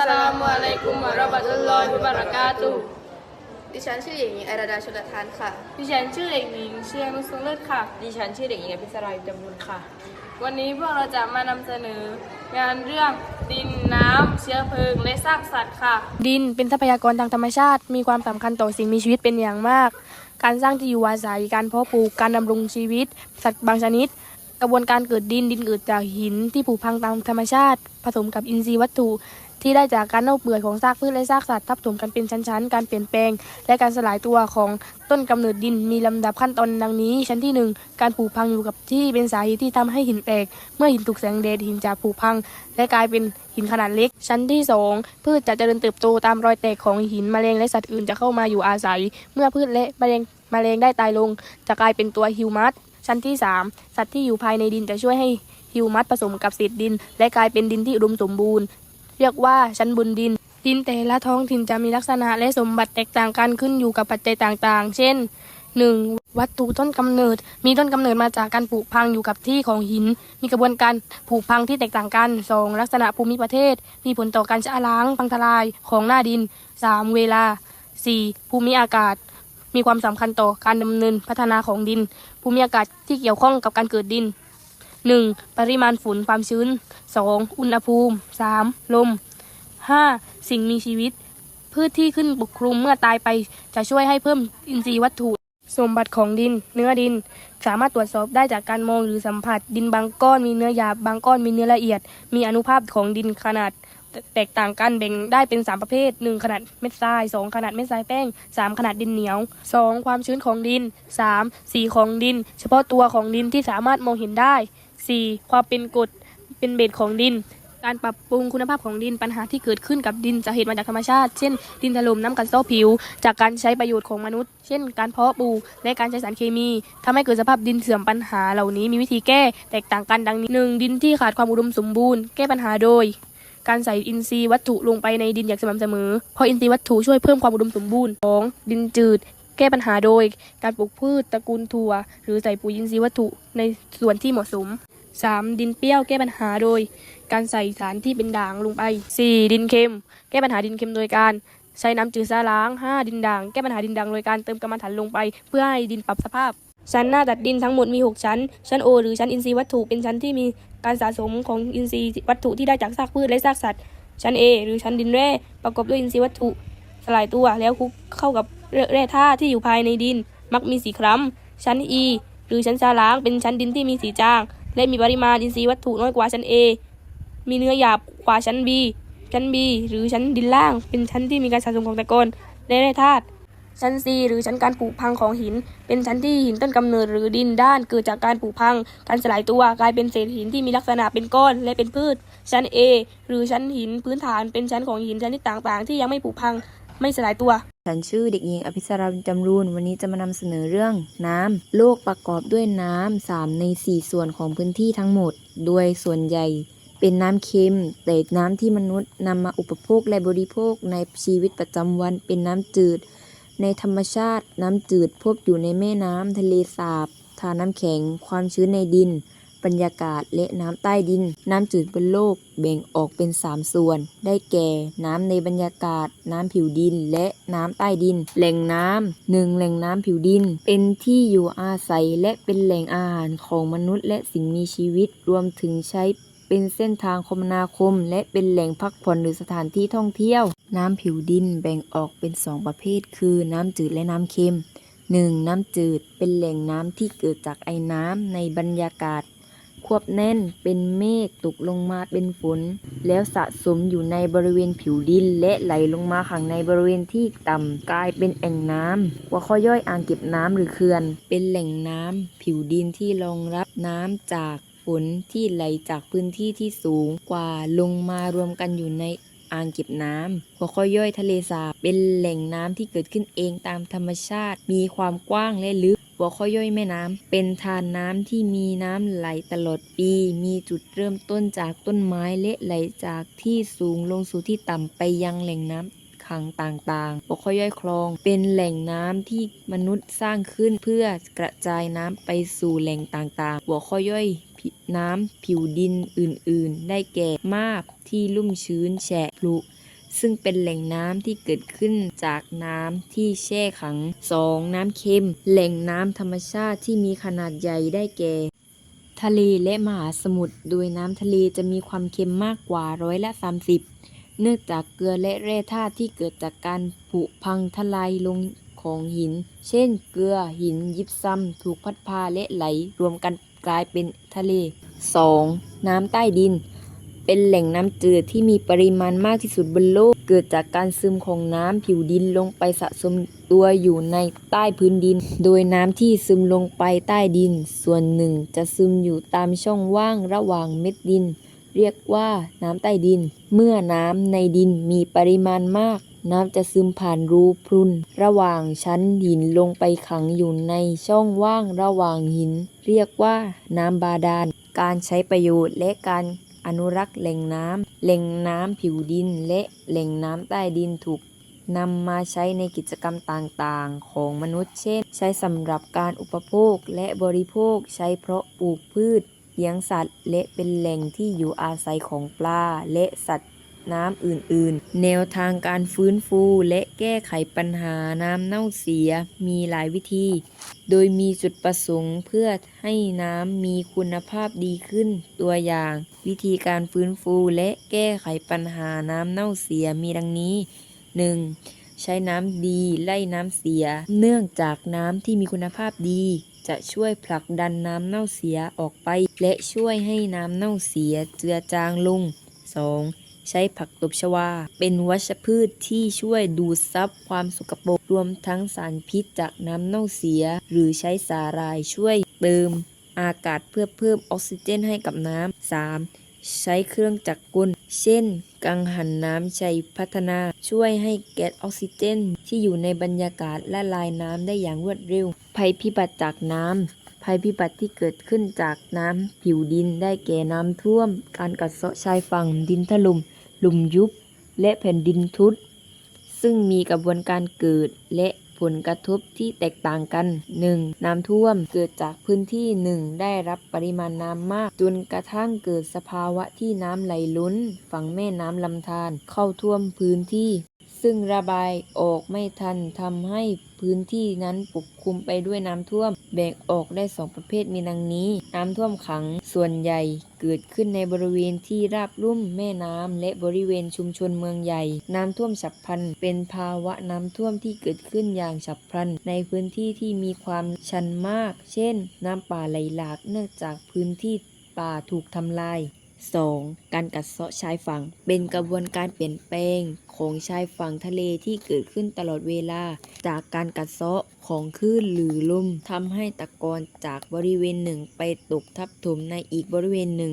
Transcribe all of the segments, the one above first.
สลามุอะลัยกุมวะเราะบะตุลลอฮิวะบะเราะกาตุฮ์ดิฉันชื่อหญิงหญิงไอราดาชลทานค่ะ ดิฉันชื่อเด็กหญิงเชียงนุสงเลิศค่ะ ดิฉันชื่อเด็กหญิงอภิสรายุทธจำรุนค่ะ วันนี้พวกเราจะมานำเสนองานเรื่องดินน้ำเชื้อเพลิงและซากสัตว์ค่ะ ดินเป็นทรัพยากรทางธรรมชาติ มีความสำคัญต่อสิ่งมีชีวิตเป็นอย่างมาก การสร้างที่อยู่อาศัยการเพาะปลูกการดำรงชีวิต สัตว์บางชนิด กระบวนการเกิดดินดินเกิดจากหินที่ผุพังตามธรรมชาติ ผสมกับอินทรีย์วัตถุ ที่ได้จากการเน่าเปื่อยของซากพืชและซากสัตว์ทับถมกันเป็นชั้นๆ การเปลี่ยนแปลง และการสลายตัวของต้นกำเนิดดินมีลำดับขั้นตอนดังนี้ ชั้นที่หนึ่งการผุพังอยู่กับที่เป็นสาเหตุที่ทำให้หินแตก เมื่อหินถูกแสงแดดหินจะผุพัง และกลายเป็นหินขนาดเล็ก ชั้นที่สองพืชจะเจริญเติบโตตามรอยแตกของหินแมลงและสัตว์อื่นจะเข้ามาอยู่อาศัย เมื่อพืชและแมลงแมลงได้ตายลง จะกลายเป็นตัวฮิวมัสชั้นที่สามสัตว์ที่อยู่ภายในดินจะช่วยให้ฮิวมัสผสมกับเศษดิน และกลายเป็นดินที่อุดมสมบูรณ์ เรียกว่าชั้นบนดิน ดินแต่ละท้องถิ่นจะมีลักษณะและสมบัติแตกต่างกันขึ้นอยู่กับปัจจัยต่างๆ เช่น 1. วัตถุต้นกำเนิด มีต้นกำเนิดมาจากการผุพังอยู่กับที่ของหิน มีกระบวนการผุพังที่แตกต่างกัน 2. ลักษณะภูมิประเทศ มีผลต่อการชะล้างพังทลายของหน้าดิน 3. เวลา 4. ภูมิอากาศ มีความสำคัญต่อการดำเนินพัฒนาของดิน ภูมิอากาศที่เกี่ยวข้องกับการเกิดดิน 1. ปริมาณฝุ่นความชื้น 2. อุณหภูมิ 3. ลม 5. สิ่งมีชีวิต พืชที่ขึ้นปกคลุมเมื่อตายไป จะช่วยให้เพิ่มอินทรีย์วัตถุ สมบัติของดิน เนื้อดิน สามารถตรวจสอบได้จากการมองหรือสัมผัส ดินบางก้อนมีเนื้อหยาบบางก้อนมีเนื้อละเอียด มีอนุภาคของดินขนาดแตกต่างกันแบ่งได้เป็น 3 ประเภท 1 ขนาดเม็ดทราย 2 ขนาดเม็ดทรายแป้ง 3 ขนาดดินเหนียว 2 ความชื้นของดิน 3 สีของดิน เฉพาะตัวของดินที่สามารถมองเห็นได้ 4. ความเป็นกรดเป็นเบสของดิน การปรับปรุงคุณภาพของดินปัญหาที่เกิดขึ้นกับดินจะเหตุมาจากธรรมชาติ เช่น ดินถล่มน้ำกัดเซาะผิว จากการใช้ประโยชน์ของมนุษย์ เช่น การเพาะปลูกและการใช้สารเคมีทำให้เกิดสภาพดินเสื่อมปัญหาเหล่านี้มีวิธีแก้แตกต่างกันดังนี้หนึ่งดินที่ขาดความอุดมสมบูรณ์แก้ปัญหาโดยการใส่อินทรีย์วัตถุลงไปในดินอย่างสม่ำเสมอ เพราะอินทรีย์วัตถุช่วยเพิ่มความอุดมสมบูรณ์ 2. ดินจืด แก้ปัญหาโดย การปลูกพืชตระกูลถั่ว หรือใส่ปุ๋ยอินทรีย์วัตถุในส่วนที่เหมาะสม 3. ดินเปรี้ยวแก้ปัญหาโดย การใส่สารที่เป็นด่างลงไป 4. ดินเค็ม แก้ปัญหาดินเค็มโดยการใช้น้ำจืดซาล้าง 5. ดินด่างแก้ปัญหาดินด่างโดยการเติมกรรมฐานลงไป เพื่อให้ดินปรับสภาพ ชั้นหน้าตัดดินทั้งหมดมี 6 ชั้น ชั้น O หรือชั้นอินทรีย์วัตถุเป็นชั้นที่มีการสะสมของอินทรีย์วัตถุที่ได้จากซากพืชและซากสัตว์ ชั้น A หรือชั้นดินแร่ประกอบด้วยอินทรีย์วัตถุสลายตัวแล้วคลุกเข้ากับแร่ธาตุที่อยู่ภายในดิน มักมีสีคล้ำชั้น E หรือชั้นชาล้างเป็นชั้นดินที่มีสีจาง และมีปริมาณอินทรีย์วัตถุน้อยกว่าชั้น A มีเนื้อหยาบกว่าชั้น B ชั้น B หรือชั้นดินล่าง เป็นชั้นที่มีการสะสมของตะกอนและแร่ธาตุชั้น C หรือชั้นการผุพังของหิน เป็นชั้นที่หินต้นกำเนิดหรือดินด้านเกิดจากการผุพัง การสลายตัวกลายเป็นเศษหินที่มีลักษณะเป็นก้อนและเป็นพืช ชั้น A หรือชั้นหินพื้นฐานเป็นชั้นของหินชนิดต่างๆ ที่ยังไม่ผุพัง ไม่สลายตัว ฉันชื่อเด็กหญิงอภิสราจำรูน วันนี้จะมานำเสนอเรื่องน้ำ โลกประกอบด้วยน้ำสามในสี่ส่วนของพื้นที่ทั้งหมด โดยส่วนใหญ่เป็นน้ำเค็ม แต่น้ำที่มนุษย์นำมาอุปโภคและบริโภคในชีวิตประจำวันเป็นน้ำจืด ในธรรมชาติน้ำจืดพบอยู่ในแม่น้ำทะเลสาบทาน้ำแข็ง ความชื้นในดิน บรรยากาศและน้ำใต้ดิน น้ำจืดบนโลกแบ่งออกเป็น 3 ส่วน ได้แก่ น้ำในบรรยากาศ น้ำผิวดิน และน้ำใต้ดิน แหล่งน้ำหนึ่งแหล่งน้ำผิวดิน เป็นที่อยู่อาศัยและเป็นแหล่งอาหารของมนุษย์และสิ่งมีชีวิต รวมถึงใช้เป็นเส้นทางคมนาคม และเป็นแหล่งพักผ่อนหรือสถานที่ท่องเที่ยว น้ำผิวดินแบ่งออกเป็น 2 ประเภท คือน้ำจืดและน้ำเค็ม 1. น้ำจืดเป็นแหล่งน้ำที่เกิดจากไอ้น้ำในบรรยากาศ ควบแน่นเป็นเมฆตกลงมาเป็นฝน แล้วสะสมอยู่ในบริเวณผิวดิน และไหลลงมาข้างในบริเวณที่ต่ำกลายเป็นแอ่งน้ำว่าข้อย่อยอ่างเก็บน้ำหรือเขื่อน เป็นแหล่งน้ำผิวดินที่รองรับน้ำจากฝนที่ไหลจากพื้นที่ที่สูงกว่าลงมารวมกันอยู่ใน อ่างเก็บน้ำหัวข้อย่อยทะเลสาบเป็นแหล่งน้ำที่เกิดขึ้นเองตามธรรมชาติ มีความกว้างและลึกหัวข้อย่อยแม่น้ำเป็นทานน้ำที่มีน้ำไหลตลอดปี มีจุดเริ่มต้นจากต้นไม้และไหลจากที่สูงลงสู่ที่ต่ำไปยังแหล่งน้ำ ขังต่างๆหัวข้อย่อยคลอง เป็นแหล่งน้ำที่มนุษย์สร้างขึ้นเพื่อกระจายน้ำไปสู่แหล่งต่างๆหัวข้อย่อยน้ำผิวดินอื่นๆ ได้แก่มาบที่ลุ่มชื้นแฉะพลุซึ่งเป็นแหล่งน้ำที่เกิดขึ้นจากน้ำที่แช่ขัง 2. น้ำเค็ม แหล่งน้ำธรรมชาติที่มีขนาดใหญ่ได้แก่ ทะเลและมหาสมุทร โดยน้ำทะเลจะมีความเค็มมากกว่าร้อยละ 30 เนื่องจากเกลือและแร่ธาตุที่เกิดจากการผุพังทลายลงของหิน เช่น เกลือหินยิบซ้ำถูกพัดพาและไหลรวมกันกลายเป็นทะเล 2. น้ำใต้ดิน เป็นแหล่งน้ำจืดที่มีปริมาณมากที่สุดบนโลก เกิดจากการซึมของน้ำผิวดินลงไปสะสมตัวอยู่ในใต้พื้นดิน โดยน้ำที่ซึมลงไปใต้ดิน ส่วนหนึ่งจะซึมอยู่ตามช่องว่างระหว่างเม็ดดิน เรียกว่าน้ำใต้ดิน เมื่อน้ำในดินมีปริมาณมาก น้ำจะซึมผ่านรูพรุน ระหว่างชั้นหินลงไปขังอยู่ในช่องว่างระหว่างหิน เรียกว่าน้ำบาดาล การใช้ประโยชน์และการอนุรักษ์แหล่งน้ำแหล่งน้ำผิวดินและแหล่งน้ำใต้ดินถูกนำมาใช้ในกิจกรรมต่างๆ ของมนุษย์ เช่น ใช้สำหรับการอุปโภคและบริโภค ใช้เพราะปลูกพืช เลี้ยงสัตว์ และเป็นแหล่งที่อยู่อาศัยของปลาและสัตว์น้ำอื่นๆ แนวทางการฟื้นฟูและแก้ไขปัญหาน้ำเน่าเสียมีหลายวิธี โดยมีจุดประสงค์เพื่อให้น้ำมีคุณภาพดีขึ้น ตัวอย่าง วิธีการฟื้นฟูและแก้ไขปัญหาน้ำเน่าเสียมีดังนี้ 1. ใช้น้ำดีไล่น้ำเสีย เนื่องจากน้ำที่มีคุณภาพดี จะช่วยผลักดันน้ำเน่าเสียออกไป และช่วยให้น้ำเน่าเสียเจือจางลง 2. ใช้ผักตบชวา เป็นวัชพืชที่ช่วยดูดซับความสกปรกรวมทั้งสารพิษจากน้ำเน่าเสีย หรือใช้สาหร่ายช่วยเติมอากาศเพื่อเพิ่มออกซิเจนให้กับน้ำ 3. ใช้เครื่องจักรกล เช่น กังหันน้ำชัยพัฒนา ช่วยให้แก๊สออกซิเจน ที่อยู่ในบรรยากาศละลายน้ำได้อย่างรวดเร็ว ภัยพิบัติจากน้ำ ภัยพิบัติที่เกิดขึ้นจากน้ำผิวดินได้แก่น้ำท่วม การกัดเซาะชายฝั่งดินถล่มหลุมยุบ และแผ่นดินทุดซึ่งมีกระบวนการเกิดและ ลกระทบที่แตกต่างกัน 1. น้ำท่วมเกิดจากพื้นที่หนึ่งได้รับปริมาณน้ำมาก จนกระทั่งเกิดสภาวะที่น้ำไหลล้น ฝั่งแม่น้ำลำธารเข้าท่วมพื้นที่ ซึ่งระบายออกไม่ทันทำให้พื้นที่นั้นปกคลุมไปด้วยน้ำท่วม แบ่งออกได้สองประเภทมีดังนี้ น้ำท่วมขังส่วนใหญ่เกิดขึ้นในบริเวณที่ราบลุ่มแม่น้ำและบริเวณชุมชนเมืองใหญ่ น้ำท่วมฉับพลัน เป็นภาวะน้ำท่วมที่เกิดขึ้นอย่างฉับพลัน ในพื้นที่ที่มีความชันมาก เช่น น้ำป่าไหลหลากเนื่องจากพื้นที่ป่าถูกทำลาย 2. การกัดเซาะชายฝั่ง เป็นกระบวนการเปลี่ยนแปลงของชายฝั่งทะเลที่เกิดขึ้นตลอดเวลา จากการกัดเซาะของคลื่นหรือลมทำให้ตะกอนจากบริเวณหนึ่งไปตกทับถมในอีกบริเวณหนึ่ง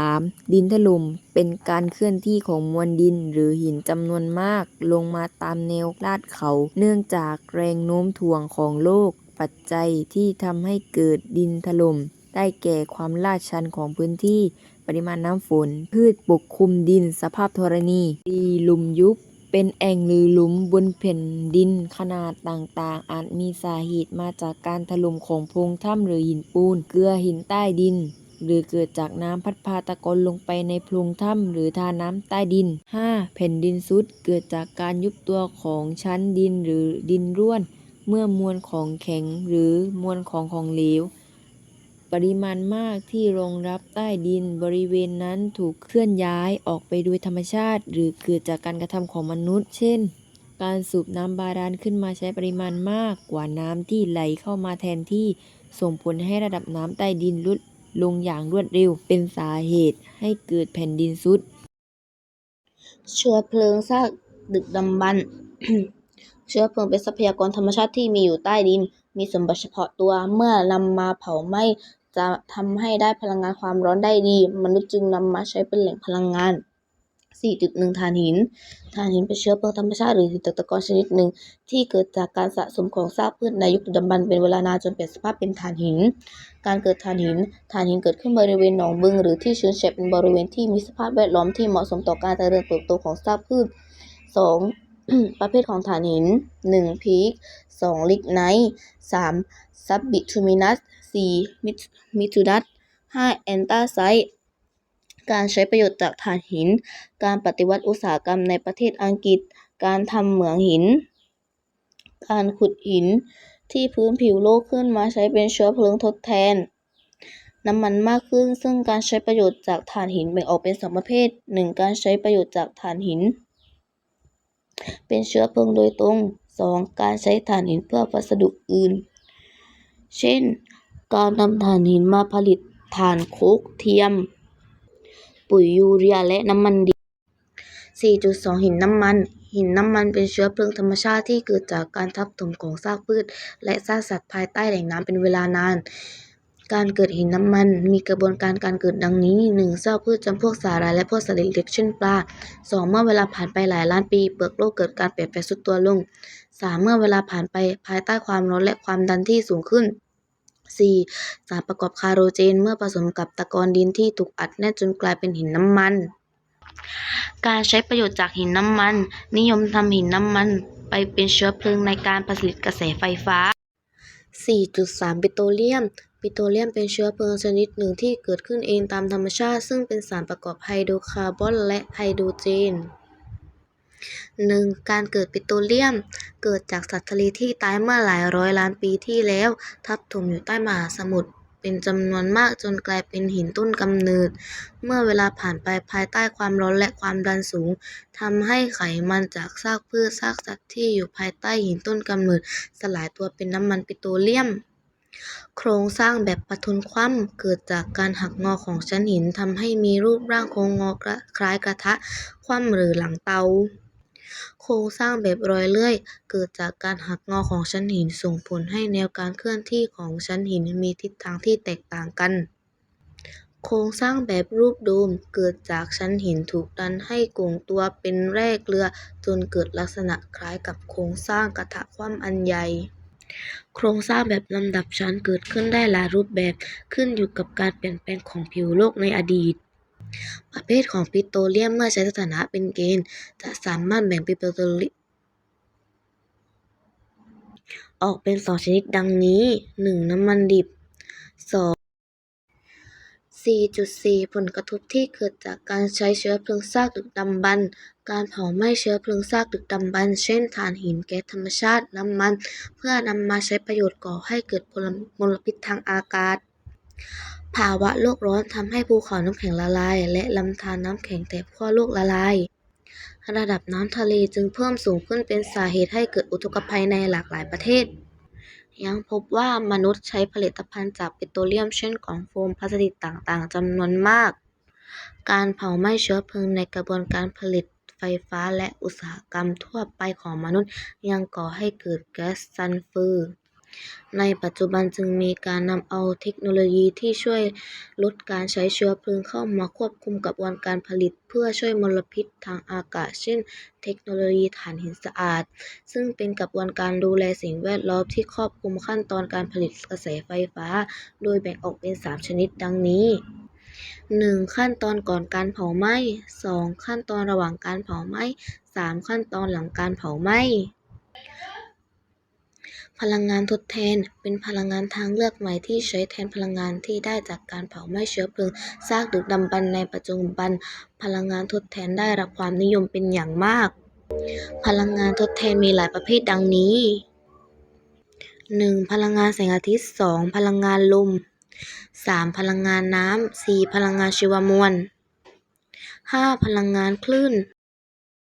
3. ดินถล่มเป็นการเคลื่อนที่ของมวลดินหรือหินจำนวนมาก ลงมาตามแนวลาดเขา เนื่องจากแรงโน้มถ่วงของโลก ปัจจัยที่ทำให้เกิดดินถล่มได้แก่ความลาดชันของพื้นที่ ริมาณน้ำฝน พืชปกคลุมดิน สภาพธรณีดีหลุมยุบ เป็นแอ่งหรือหลุมบนแผ่นดินขนาดต่างๆ อาจมีสาเหตุมาจากการถล่มของโพรงถ้ำหรือหินปูน เกลือหินใต้ดินหรือเกิดจากน้ำพัดพาตะกอนลงไปในโพรงถ้ำหรือทาน้ำใต้ดิน 5. แผ่นดินซุดเกิดจากการยุบตัวของชั้นดินหรือดินร่วน เมื่อมวลของแข็งหรือมวลของของเหลว ปริมาณมากที่รองรับใต้ดินบริเวณนั้นถูกเคลื่อนย้ายออกไปโดยธรรมชาติ หรือเกิดจากการกระทำของมนุษย์ เช่น การสูบน้ำบาดาลขึ้นมาใช้ปริมาณมากกว่าน้ำที่ไหลเข้ามาแทนที่ส่งผลให้ระดับน้ำใต้ดินลดลงอย่างรวดเร็ว เป็นสาเหตุให้เกิดแผ่นดินซุดเชื้อเพลิงซากดึกดำบรรพ์เชื้อเพลิงเป็นทรัพยากรธรรมชาติที่มีอยู่ใต้ดิน มีสมบัติเฉพาะตัว เมื่อนำมาเผาไหม้ จะทำให้ได้พลังงานความร้อนได้ดี มนุษย์จึงนำมาใช้เป็นแหล่งพลังงาน 4.1ถ่านหินถ่านหินเป็นเชื้อเพลิงธรรมชาติหรือหินตกตะกอนชนิดหนึ่ง ที่เกิดจากการสะสมของซากพืชในยุคดึกดำบรรพ์เป็นเวลานานจนเปลี่ยนสภาพเป็นถ่านหิน การเกิดถ่านหินถ่านหินเกิดขึ้นบริเวณหนองบึง หรือที่ชื้นแฉะเป็นบริเวณที่มีสภาพแวดล้อมที่เหมาะสมต่อการเจริญเติบโตของซากพืช 2. ประเภทของถ่านหิน 1. พีค 2. ลิกไนท์ 3. ซับบิทูมินัส 4. มิทูดัส 5. แอนตาไซต์การใช้ประโยชน์จากถ่านหิน การปฏิวัติอุตสาหกรรมในประเทศอังกฤษ การทำเหมืองหิน การขุดหินที่พื้นผิวโลกขึ้นมาใช้เป็นเชื้อเพลิงทดแทน น้ำมันมากขึ้น ซึ่งการใช้ประโยชน์จากถ่านหินแบ่งออกเป็นสองประเภทหนึ่งการใช้ประโยชน์จากถ่านหิน เป็นเชื้อเพลิงโดยตรงสองการใช้ถ่านหินเพื่อวัสดุอื่น เช่น การนำถ่านหินมาผลิตถ่านโคกเทียม ปุ๋ยยูเรียและน้ำมันดิบ 4.2 หินน้ำมัน หินน้ำมันเป็นเชื้อเพลิงธรรมชาติที่เกิดจากการทับถมของซากพืช และซากสัตว์ภายใต้แหล่งน้ำเป็นเวลานาน การเกิดหินน้ำมัน มีกระบวนการการเกิดดังนี้ 1. ซากพืชจำพวกสาหร่ายและพวกสัตว์เล็กๆเช่นปลา 2. เมื่อเวลาผ่านไปหลายล้านปี เปลือกโลกเกิดการเปลี่ยนแปลงทรุดตัวลง 3. เมื่อเวลาผ่านไปภายใต้ความร้อนและความดันที่สูงขึ้น 4. สารประกอบคาร์โรเจน เมื่อผสมกับตะกอนดินที่ถูกอัดแน่นจนกลายเป็นหินน้ำมัน การใช้ประโยชน์จากหินน้ำมัน นิยมทำหินน้ำมันไปเป็นเชื้อเพลิงในการผลิตกระแสไฟฟ้า 4.3 ปิโตรเลียม ปิโตรเลียมเป็นเชื้อเพลิงชนิดหนึ่งที่เกิดขึ้นเองตามธรรมชาติ ซึ่งเป็นสารประกอบไฮโดรคาร์บอนและไฮโดรเจน 1. การเกิดปิโตรเลียม เกิดจากสัตว์ทะเลที่ตายเมื่อหลายร้อยล้านปีที่แล้ว ทับถมอยู่ใต้มหาสมุทรเป็นจำนวนมากจนกลายเป็นหินต้นกำเนิด เมื่อเวลาผ่านไปภายใต้ความร้อนและความดันสูงทำให้ไขมันจากซากพืชซากสัตว์ที่อยู่ภายใต้หินต้นกำเนิด สลายตัวเป็นน้ำมันปิโตรเลียม โครงสร้างแบบปะทุนคว่ำเกิดจากการหักงอของชั้นหินทำให้มีรูปร่างโค้งงอคล้ายกระทะคว่ำหรือหลังเตา โครงสร้างแบบรอยเลื่อย เกิดจากการหักงอของชั้นหินส่งผลให้แนวการเคลื่อนที่ของชั้นหินมีทิศทางที่แตกต่างกัน โครงสร้างแบบรูปโดม เกิดจากชั้นหินถูกดันให้โก่งตัวเป็นแร่เกลือจนเกิดลักษณะคล้ายกับโครงสร้างกระทะคว่ำอันใหญ่ โครงสร้างแบบลำดับชั้นเกิดขึ้นได้หลายรูปแบบขึ้นอยู่กับการเปลี่ยนแปลงของผิวโลกในอดีต ประเภทของปิโตรเลียมเมื่อใช้สถานะเป็นเกณฑ์ จะสามารถแบ่งปิโตรเลียมออกเป็นสองชนิดดังนี้ 1. น้ำมันดิบ 2. 4.4 ผลกระทบที่เกิดจากการใช้เชื้อเพลิงซากดึกดำบรร การเผาไหม้เชื้อเพลิงซากดึกดำบรรพ์เช่นถ่านหิน แก๊สธรรมชาติ น้ำมัน เพื่อนำมาใช้ประโยชน์ก่อให้เกิดมลพิษทางอากาศ ภาวะโลกร้อนทำให้ภูเขาน้ำแข็งละลาย และลำธารน้ำแข็งแถบขั้วโลกละลายระดับน้ำทะเลจึงเพิ่มสูงขึ้นเป็นสาเหตุให้เกิดอุทกภัยในหลากหลายประเทศ ยังพบว่ามนุษย์ใช้ผลิตภัณฑ์จากปิโตรเลียมเช่นกล่องโฟมพลาสติกต่างๆจำนวนมาก การเผาไหม้เชื้อเพลิงในกระบวนการผลิต ไฟฟ้าและอุตสาหกรรมทั่วไปของมนุษย์ ยังก่อให้เกิดแก๊สซัลเฟอร์ ในปัจจุบันจึงมีการนำเอาเทคโนโลยีที่ช่วยลดการใช้เชื้อเพลิงเข้ามาควบคุมกระบวนการผลิต เพื่อช่วยมลพิษทางอากาศ เช่น เทคโนโลยีถ่านหินสะอาด ซึ่งเป็นกระบวนการดูแลสิ่งแวดล้อมที่ครอบคลุมขั้นตอนการผลิตกระแสไฟฟ้า โดยแบ่งออกเป็น 3 ชนิดดังนี้ 1. ขั้นตอนก่อนการเผาไหม้ 2. ขั้นตอนระหว่างการเผาไหม้ 3. ขั้นตอนหลังการเผาไหม้พลังงานทดแทนเป็นพลังงานทางเลือกใหม่ที่ใช้แทนพลังงานที่ได้จากการเผาไหม้เชื้อเพลิงซากดึกดำบรรพ์ในปัจจุบัน พลังงานทดแทนได้รับความนิยมเป็นอย่างมาก พลังงานทดแทนมีหลายประเภทดังนี้ 1. พลังงานแสงอาทิตย์ 2. พลังงานลม 3. พลังงานน้ำ 4. พลังงานชีวมวล 5. พลังงานคลื่น